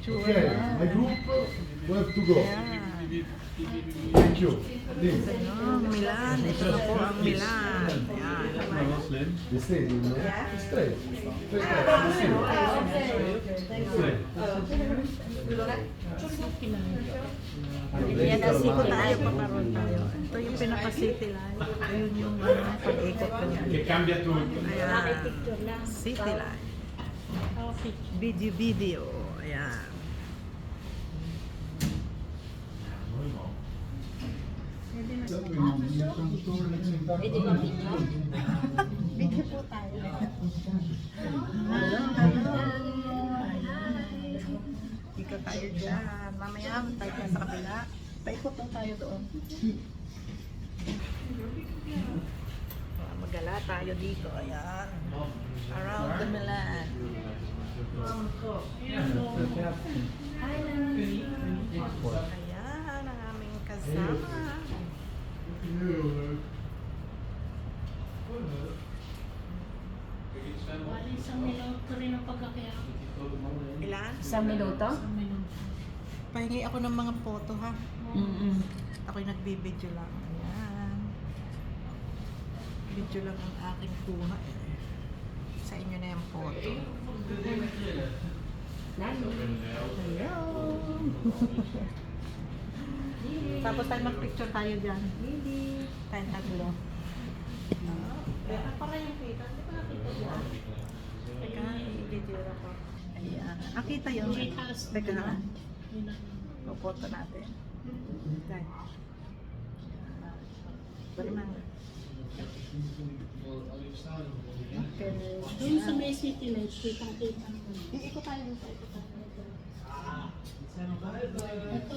Okay, my group, we have to go. Thank you. Please. Ano, Milan. Po ang Milan. Ayan. The stadium, no? Straight. Straight up. The stadium. Straight. Yan, asiko tayo, paparoon tayo. Ito yung pinaka-city life. Yun yung pag-ikot ko. Che cambia tutto. Ayan. City life. Video, video. Ayan. Video po tayo. Hello, hello. Dito tayo dyan. Mamaya, tayo tayo sa kabila. Paikot lang tayo doon. Tayo dito. Ayan. Around the Milan. Ayan, ang aming kasama. Isang minuto rin ang pagkakaya. Ilan? Isang minuto? Isang minuto. Pahingi ako ng mga photo ha. Mm-mm. Ako'y nagbibideo lang. Ayan. Video lang ang aking kuha eh. Sa inyo na yung photo. Hello! Tapos tayo mag-picture tayo dyan. Tayo tatlo. Ah, para yung kita. Di ba nakita dyan? Teka, i-video ako. Ayan. Nakita yun. Teka ang- Pupoto natin. Man. Okay. Doon sa may city lights, kitang-kita mo. Dito. Ikot tayo dito. Ito,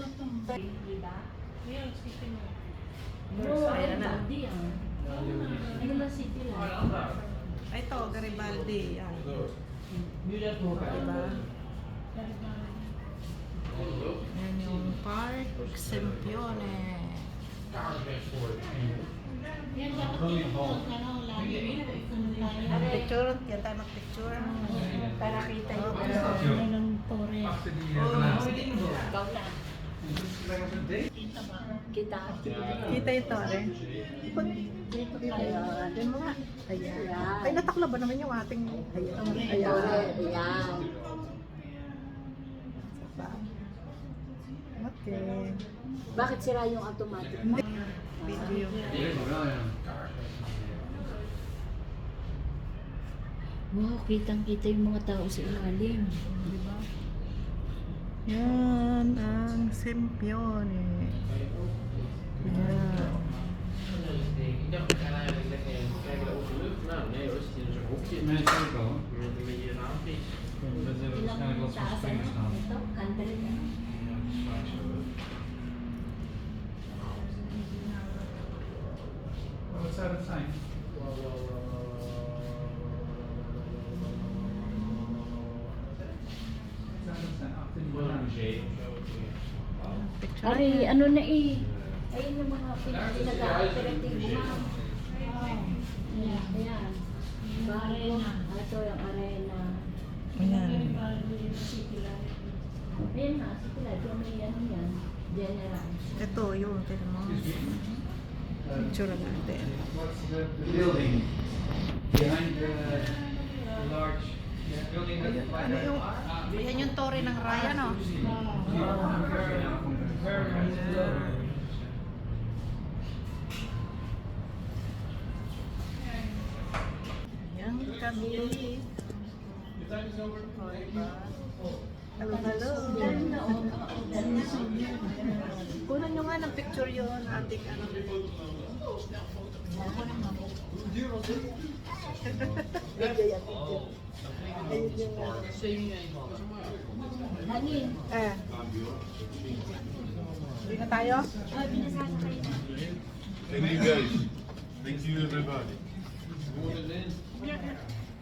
ito. Ayun, city light. Ayan na. Hindi ah. Ano ba city light? Ay, Ito, Garibaldi. Yan. Diba? Yan yung Park Sempione. Picture. Yan tayo mag-picture. Para kita yung Ano ng Torres. Ikaw na. Kita ba? Kita. Kita yung tore. Ikot. Dito tayo. Ayan. Yan mga. Ayan. Ayan. Ay, natakla ba naman yung ating... Ayan. Ayan. Ayan. Bakit sira yung automatic? Video. Wow, kitang-kita yung mga tao sa ilalim. Diba? Yan ang Sempione. Yan. Ilang taas ano? Ito, country na. What's that sign? Picture Ari, na yan. ano na eh. Ayun yung mga pinag-operativo ma'am. Ayan, ayan. Arena. Ito yung arena. Ayan. Ayan na, sige lang. Ito may ano yan. General. Ito, yun. Tignan mo. Picture natin. What's the, the building behind the, the large building that Ayun, ano yung... Yan yung tore ng Raya, no? Yan kami. Hello, hello. Kunan nyo nga ng picture yun, ating ano. Video yan, video. Ayun yung. Hangin. Eh. Hindi na tayo? Thank you guys. Thank you.